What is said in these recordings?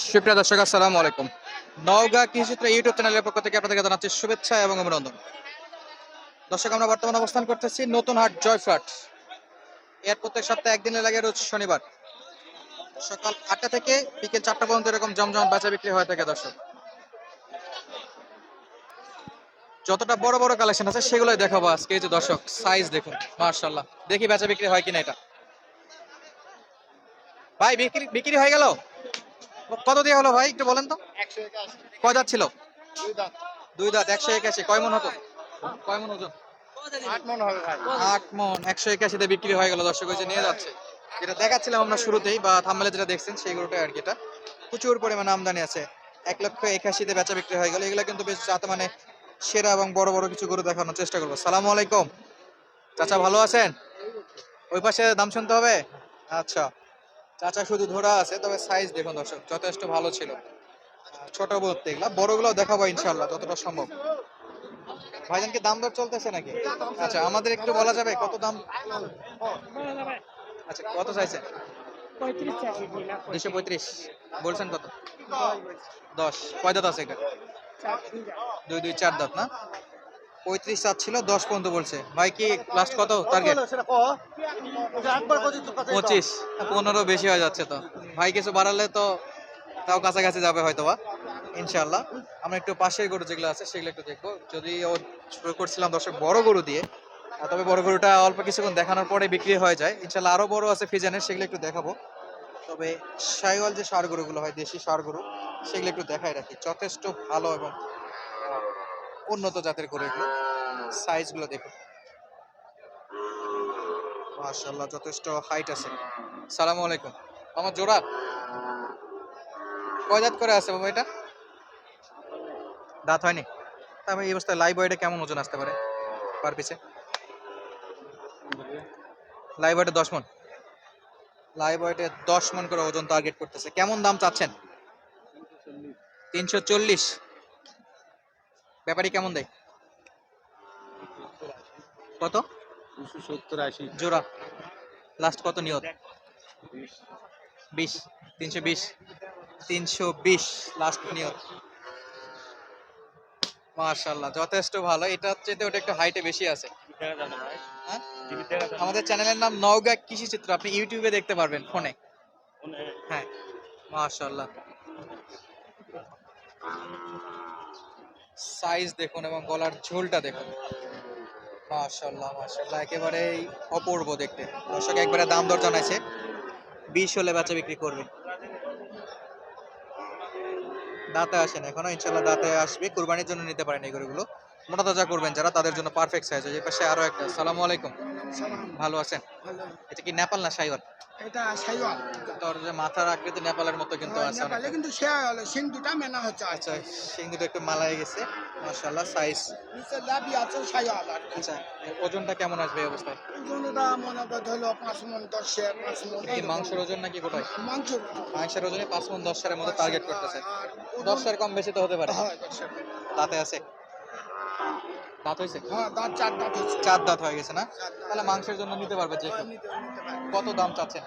সুপ্রিয় দর্শক, আসসালামু আলাইকুম। নওগাঁ কৃষিচিত্র ইউটিউব চ্যানেলের পক্ষ থেকে আপনাদেরকে জানাচ্ছি শুভেচ্ছা এবং অভিনন্দন। দর্শক, আমরা বর্তমানে অবস্থান করতেছি নতুন হাট জয়ফ্রাট। এর প্রত্যেক সপ্তাহে একদিনে লাগে রোজ শনিবার। সকাল আটটা থেকে বিকেল চারটা পর্যন্ত এরকম জমজম বেচা বিক্রি হয়ে থাকে দর্শক। যতটা বড় বড় কালেকশন আছে সেগুলোই দেখাবো আজকে। যে দর্শক সাইজ দেখুন মার্শাল্লাহ দেখি বেচা বিক্রি হয় কিনা এটা। ভাই, বিক্রি বিক্রি হয়ে গেল? কত দিয়ে হলো ভাই একটু বলেন তো? কয় দাঁত ছিল? দুই দাঁত। একশো একাশি। কয় মন হতো? কয় মন ওজন? আট মন হবে ভাই। আট মন। একশো একাশিতে বিক্রি হয়ে গেল দর্শক যে নিয়ে যাচ্ছে। যেটা দেখাচ্ছিলাম আমরা শুরুতেই বা থাম্বেলে যেটা দেখছেন সেই গরুটাই আর কি এটা। প্রচুর পরিমাণে আমদানি আছে। এক লক্ষ একাশিতে বেচা বিক্রি হয়ে গেল। এগুলো কিন্তু বেশ যাতে মানে সেরা এবং বড় বড় কিছু গরু দেখানোর চেষ্টা করব। সালাম আলাইকুম। চাচা ভালো আছেন? ওই পাশে দাম শুনতে হবে? আচ্ছা। চাচা শুধু ধরা আছে, তবে সাইজ দেখুন দর্শক, যথেষ্ট ভালো ছিল। ছোট বলতে এগুলা বড়গুলো দেখাবো ইনশাল্লাহ যতটা সম্ভব। ভাইজান কি দাম দর চলতেছে নাকি? আচ্ছা আমাদের একটু বলা যাবে কত দাম? আচ্ছা কত চাইছেন দুশো পঁয়ত্রিশ। বলছেন কত? দশ। কয় দাঁত আছে এটা? দুই দুই, চার দাঁত, না? পঁয়ত্রিশ দশ পর্যন্ত বলছে। ভাই কি লাস্ট কত টার্গেট পঁচিশ। পনেরো বেশি হয়ে যাচ্ছে তো। ভাই কিছু বাড়ালে তো তাও কাছাকাছি যাবে হয়তো বা ইনশাল্লাহ আমরা একটু পাশের গরু যেগুলো আছে সেগুলো একটু দেখব। যদি ও শুরু করছিলাম দর্শক বড় গরু দিয়ে তবে বড় গরুটা অল্প কিছুক্ষণ দেখানোর পরে বিক্রি হয়ে যায়। ইনশাল্লাহ আরও বড় আছে ফিজানের সেগুলো একটু দেখাবো। তবে সাইওয়াল যে সার গরুগুলো হয় দেশি সার গরু সেগুলো একটু দেখাই রাখি। যথেষ্ট ভালো এবং উন্নত জাতের গরু এগুলো। সাইজগুলো দেখুন। মাশাআল্লাহ, যথেষ্ট হাইট আছে। সালামু আলাইকুম। আমার জোড়া কয় করে আছে বাবা এটা? দাঁত হয়নি? তারপরে এই অবস্থায় লাইভ ওয়েটে কেমন ওজন আসতে পারে পার পিছে লাইভ ওয়েটে দশ মন। লাইভ ওয়েটে দশ মন করে ওজন টার্গেট করতেছে। কেমন দাম চাচ্ছেন? তিনশো চল্লিশ। ব্যাপারী কেমন দেয় কত? দুশো সত্তর আশি। জোড়া। লাস্ট কত নিয়ত? বিশ। তিনশো বিশ। তিনশো বিশ। লাস্ট নিয়ত। মার্শাল্লাহ যথেষ্ট ভালো। এটা চেয়ে ওটা একটু হাইটে বেশি আছে। হ্যাঁ? আমাদের চ্যানেলের নাম নওগাঁ কৃষি চিত্র। আপনি ইউটিউবে দেখতে পারবেন ফোনে। হ্যাঁ। মার্শাল্লাহ সাইজ দেখুন এবং গলার ঝোলটা দেখুন। মাশাল্লাহ মাশাল্লাহ একেবারেই অপূর্ব দেখতে। দর্শক, একবারে দাম দর জানাইছে। বিশ হলে বাচ্চা বিক্রি করবে। দাঁতে আসেন এখনও ইনশাল্লাহ দাঁতে আসবে। কোরবানির জন্য নিতে পারেন এই গরুগুলো। মোটা তাজা করবেন যারা তাদের জন্য পারফেক্ট সাইজ এই পাশে আরও একটা। সালামু আলাইকুম। ভালো আছেন? এটা কি নেপাল না সাইওয়াল? এটা সাইওয়াল। তোর যে মাথার আকৃতি নেপালের মতো কিন্তু আছে নেপালে কিন্তু সে সিং দুটা মেনা হচ্ছে আচ্ছা সিং দুটো একটু মালায় গেছে। মাশাল্লাহ সাইজ নিচে লাভি আছে সাইওয়াল আচ্ছা ওজনটা কেমন আসবে এই অবস্থায়? ওজনটা মনে করে মাংসের ওজন নাকি কোটায় মাংস মাংসের ওজনে পাঁচ মন দশ সারের মধ্যে টার্গেট করতেছে। দশ সার কম বেশি তো হতে পারে। হয়। দাঁতে আছে। দাঁত হয়েছে? হ্যাঁ দাঁত চার দাঁত চার দাঁত হয়ে গেছে না? তাহলে মাংসের জন্য নিতে পারবে যে কত দাম চাচ্ছেন?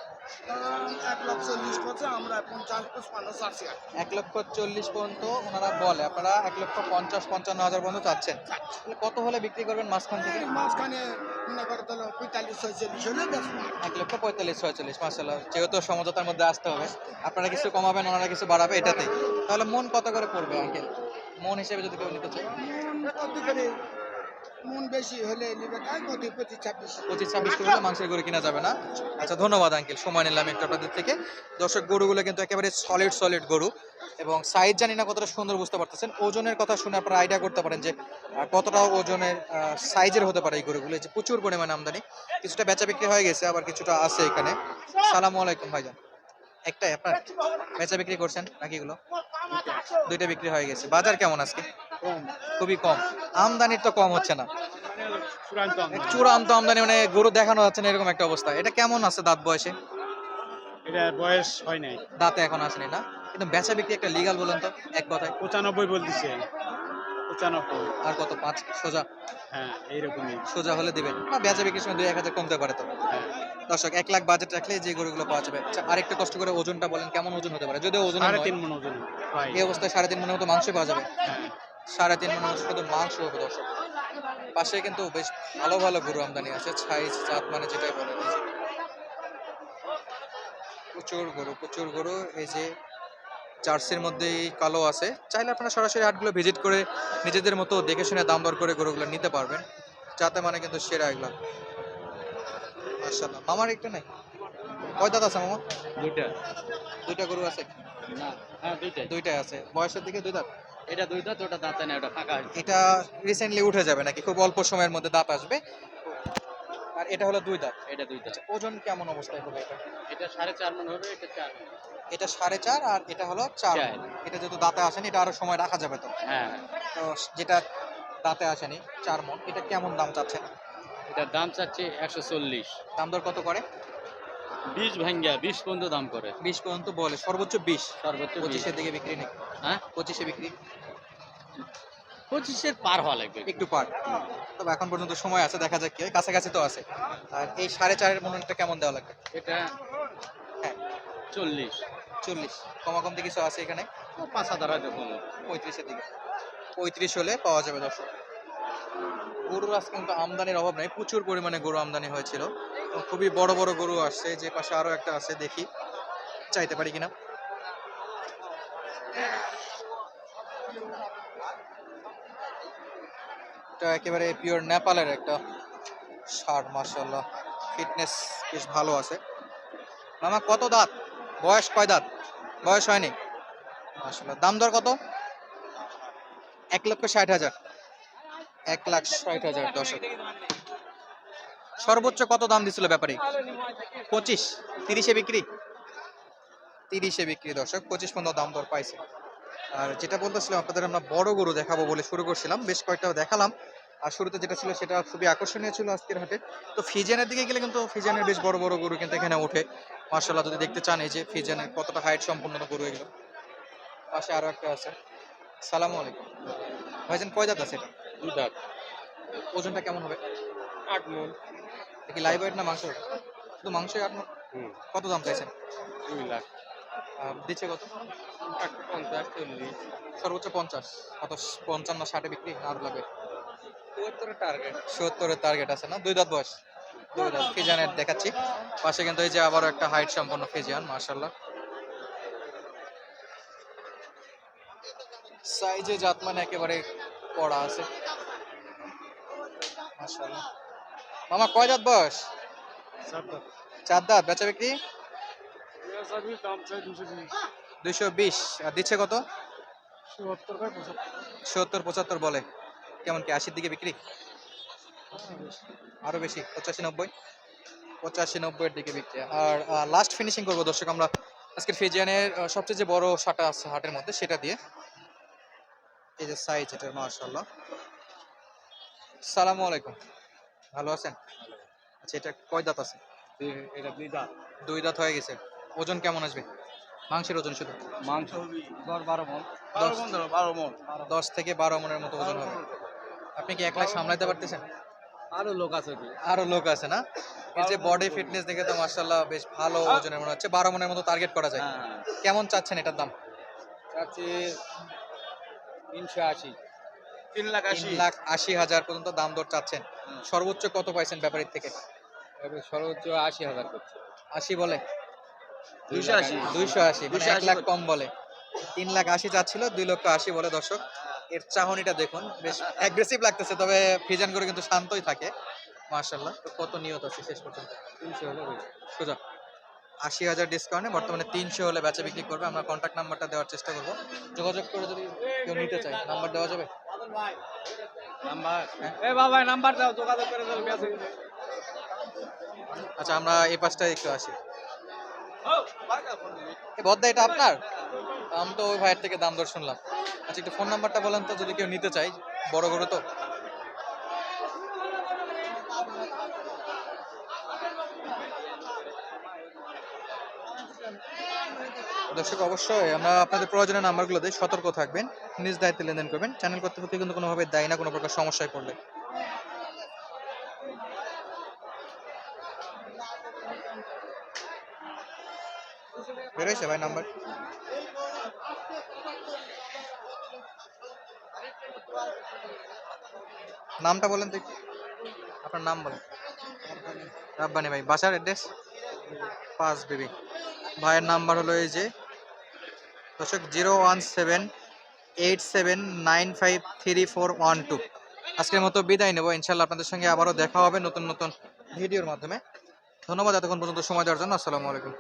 এক লাখ চল্লিশ করছে আমরা পঞ্চাশ পঞ্চান্ন এক লক্ষ চল্লিশ পর্যন্ত ওনারা বলে আপনারা এক লক্ষ পঞ্চাশ পঞ্চান্ন হাজার পর্যন্ত চাচ্ছেন। তাহলে কত হলে বিক্রি করবেন মাঝখান থেকে? মাঝখানে মনে করে ধরো পঁয়তাল্লিশ ছয়চল্লিশ হলে এক লক্ষ পঁয়তাল্লিশ ছয়চল্লিশ মাসাল্লাহ যেহেতু সমঝোতার মধ্যে আসতে হবে। আপনারা কিছু কমাবেন ওনারা কিছু বাড়াবে এটাতে তাহলে মন কত করে পড়বে আঙ্কেল? মন হিসেবে যদি কেউ নিতে চায়। মন বেশি হলে নিবে তাই কত পঁচিশ ছাব্বিশ পঁচিশ, ছাব্বিশ করে মাংসের গরু কিনা যাবে না? আচ্ছা ধন্যবাদ, আঙ্কেল। সময় নিলাম একটু আপনাদের থেকে। দর্শক, গরুগুলো কিন্তু একেবারে সলিড সলিড গরু এবং সাইজ জানি না কতটা সুন্দর, বুঝতে পারতেছেন। ওজনের কথা শুনে আপনারা আইডিয়া করতে পারেন যে কতটা ওজনের সাইজের হতে পারে এই গরুগুলো। যে প্রচুর পরিমাণে আমদানি। কিছুটা বেচা বিক্রি হয়ে গেছে, আবার কিছুটা আছে এখানে। সালামু আলাইকুম, ভাইজান। একটাই আপনার বেচা বিক্রি করছেন নাকি এগুলো? দুইটা বিক্রি হয়ে গেছে। বাজার কেমন আজকে? খুবই কম। আমদানির তো কম হচ্ছে না। চূড়ান্ত আমদানি। মানে গরু দেখানো যাচ্ছে না এরকম একটা অবস্থা। এটা কেমন আছে দাঁত বয়সে? এটা বয়স হয় নাই। দাঁতে এখন আসেনি না? কিন্তু বেচা বিক্রি একটা লিগাল বলেন তো এক কথায়। পঁচানব্বই বলতেছে। পঁচানব্বই। আর কত পাঁচ? সোজা? হ্যাঁ এইরকমই। সোজা হলে দিবেন না বেচা বিক্রির সময় দুই এক হাজার কমতে পারে তো। হ্যাঁ। দর্শক এক লাখ বাজেট রাখলে যে গরুগুলো পাওয়া যাবে। আচ্ছা আরেকটু কষ্ট করে ওজনটা বলেন কেমন ওজন হতে পারে? যদি ওজন সাড়ে তিন মন ওজন। এই অবস্থায় সাড়ে তিন মনের মতো মাংস পাওয়া যাবে। হ্যাঁ। সাড়ে তিন মতো শুধু মাংস হবে দর্শক পাশে কিন্তু বেশ ভালো ভালো গরু আমদানি আছে সাইজ জাত মানে যেটাই যে। প্রচুর গরু প্রচুর গরু এই যে জার্সির মধ্যেই কালো আছে। চাইলে আপনারা সরাসরি হাটগুলো ভিজিট করে নিজেদের মতো দেখে শুনে দাম দর করে গরুগুলো নিতে পারবেন। যাতে মানে কিন্তু সেরা এগুলো। মাশাআল্লাহ। মামার একটা নাই? কয় দাঁত আছে মামা? দুইটা। দুইটা গরু আছে? হ্যাঁ দুইটাই। দুইটাই আছে। বয়সের দিকে দুই দাঁত? এটা দুই দাঁত ওটা দাঁতে না ওটা ফাঁকা এটা রিসেন্টলি উঠে যাবে নাকি? খুব অল্প সময়ের মধ্যে দাঁত আসবে। আর এটা হলো দুই দাঁত। এটা দুই দাঁত। ওজন কেমন অবস্থায় হবে এটা? এটা সাড়ে চার মন হবে এটা চার এটা সাড়ে চার আর এটা হলো চার চার। এটা যেহেতু দাঁতে আসেনি এটা আরও সময় রাখা যাবে তো। হ্যাঁ। তো যেটা দাঁতে আসেনি চার মন এটা কেমন দাম চাচ্ছেন? এটার দাম চাচ্ছে একশো চল্লিশ। দাম দর কত করে? বিশ ভাঙ্গা বিশ পর্যন্ত দাম করে। বিশ পর্যন্ত বলে সর্বোচ্চ বিশ। সর্বোচ্চ পঁচিশের দিকে বিক্রি নেই। হ্যাঁ? পঁচিশে বিক্রি। পঁচিশের পার হওয়া লাগবে একটু। পার। তবে এখন পর্যন্ত সময় আছে দেখা যাক কি হয়। কাছাকাছি তো আছে। আর এই সাড়ে চারের মনটা কেমন দেওয়া লাগবে? এটা হ্যাঁ। চল্লিশ। চল্লিশ। কমাকমতি কিছু আছে এখানে? পাঁচ হাজার হয়তো কমে। পঁয়ত্রিশের দিকে। পঁয়ত্রিশ হলে পাওয়া যাবে দর্শক। গরুর আজ কিন্তু আমদানির অভাব নেই। প্রচুর পরিমাণে গরু আমদানি হয়েছিল। খুবই বড় বড় গরু আসছে। যে পাশে আরও একটা আছে দেখি। চাইতে পারি কিনা। এটা একেবারে পিওর নেপালের একটা সার মার্শাল্লাহ ফিটনেস বেশ ভালো আছে। মামা, কত দাঁত? বয়স কয় দাঁত? বয়স হয়নি? মার্শাল্লাহ দাম দর কত? এক লক্ষ ষাট হাজার। এক লাখ ষাট হাজার দশক সর্বোচ্চ কত দাম দিছিল ব্যাপারী? পঁচিশ, তিরিশে বিক্রি? তিরিশে বিক্রি দর্শক পঁচিশ পর্যন্ত দাম দর পাইছে। আর যেটা বলতেছিলাম আপনাদের আমরা বড় গরু দেখাবো বলে শুরু করছিলাম বেশ কয়েকটা দেখালাম। আর শুরুতে যেটা ছিল সেটা খুবই আকর্ষণীয় ছিল আজকের হাটে। তো ফিজেনের দিকে গেলে কিন্তু ফিজিয়ানের বেশ বড় বড় গরু কিন্তু এখানে ওঠে। মার্শাল্লাহ যদি দেখতে চান এই যে ফিজিয়ানের কতটা হাইট সম্পূর্ণ গরু এগুলো। পাশে আরও একটা আছে। সালামু আলাইকুম। ভাইজান কয় দাঁত আছে এটা? দাঁত ওজনটা কেমন হবে? আট মন। দেখি লাইভ ওয়েট না মাংস শুধু মাংসই আট? হুম। কত দাম চাইছেন? দুই লাখ। দিচ্ছে কত? পঞ্চাশ চল্লিশ সর্বোচ্চ পঞ্চাশ কত পঞ্চান্ন ষাটে বিক্রি আর লাগবে চুয়াত্তরের টার্গেট সত্তরের টার্গেট আছে না? দুই দাঁত বয়স। দুই দাঁত। ফিজিয়ানের দেখাচ্ছি। পাশে কিন্তু এই যে আবারও একটা হাইট সম্পন্ন ফিজিয়ান মার্শাল্লাহ সাইজে জাত মানে একেবারে কড়া আছে। মামা কয় দাঁত বয়স? চার দাঁত। বেচা বিক্রি? দুইশো বিশ। আর দিচ্ছে কত? সত্তর পঁচাত্তর বলে। কেমন কি আশির দিকে বিক্রি? আরও বেশি পঁচাশি নব্বই? পঁচাশি নব্বইয়ের দিকে বিক্রি। আর লাস্ট ফিনিশিং করব দর্শক আমরা আজকের ফিজিয়ানের সবচেয়ে যে বড় শাটা আছে হাটের মধ্যে সেটা দিয়ে। এই যে সাইজ এটার মাশাল্লাহ সালামু আলাইকুম। ভালো আছেন? আচ্ছা এটা কয় দাঁত আছে? এটা দুই দাঁত। দুই দাঁত হয়ে গেছে। ওজন কেমন আসবে? মাংসের ওজন শুধু? মাংস দশ বারো মন দশ বারো মন দশ থেকে বারো মনের মতো ওজন হবে। আপনি কি একলা সামলাইতে পারতেছেন? আরও লোক আছে আরও লোক আছে না? এই যে বডি ফিটনেস দেখে তো মার্শাল্লাহ বেশ ভালো ওজনের মনে হচ্ছে। বারো মনের মতো টার্গেট করা যায়। হ্যাঁ। কেমন চাচ্ছেন এটার দাম? চাচ্ছি তিনশো আশি। তিন লাখ তিন লাখ আশি হাজার পর্যন্ত দাম দর চাচ্ছেন। সর্বোচ্চ কত পাইছেন ব্যাপারীর থেকে? সর্বোচ্চ আশি হাজার করছে। আশি বলে? দুইশো আশি। দুইশো আশি মানে এক লাখ কম বলে। তিন লাখ আশি চাচ্ছিল দুই লক্ষ আশি বলে দর্শক। এর চাহনিটা দেখুন বেশ অ্যাগ্রেসিভ লাগতেছে তবে ফিজান করে কিন্তু শান্তই থাকে। মার্শাল্লাহ তো কত নিয়ত আছে শেষ পর্যন্ত? তিনশো হলে সোজা। আশি হাজার ডিসকাউন্টে বর্তমানে তিনশো হলে বেচা বিক্রি করবে। আমরা কন্ট্যাক্ট নাম্বারটা দেওয়ার চেষ্টা করব। যোগাযোগ করে যদি কেউ নিতে চায় নাম্বার দেওয়া যাবে? নাম্বার। হ্যাঁ। এ বাবা নাম্বার দাও যোগাযোগ করে দাও বেঁচে গেলে। আচ্ছা আমরা এই পাশটায় একটু আসি। বদ্দা, এটা আপনার? আমি তো ওই ভাইয়ের থেকে দাম দর শুনলাম। আচ্ছা একটু ফোন নাম্বারটা বলেন তো, যদি কেউ নিতে চাই বড় বড় তো। দর্শক, অবশ্যই আমরা আপনাদের প্রয়োজনীয় নাম্বারগুলো দিই সতর্ক থাকবেন, নিজ দায়িত্বে লেনদেন করবেন। চ্যানেল কর্তৃপক্ষ কিন্তু কোনোভাবে দায়ী না, কোনো প্রকার সমস্যায় পড়লে। বেরোয়েছে ভাই নাম্বার? নামটা বলেন তো। আপনার নাম বলেন। রাব্বানি ভাই, বাসার অ্যাড্রেস পাঁচ বিবি। ভাইয়ের নাম্বার হলো এই যে, দর্শক, zero one seven eight seven nine five three four one two. আজকের মতো বিদায় নেব। ইনশাল্লাহ আপনাদের সঙ্গে আবারও দেখা হবে নতুন নতুন ভিডিওর মাধ্যমে। ধন্যবাদ এতক্ষণ পর্যন্ত সময় দেওয়ার জন্য। আসসালামু আলাইকুম।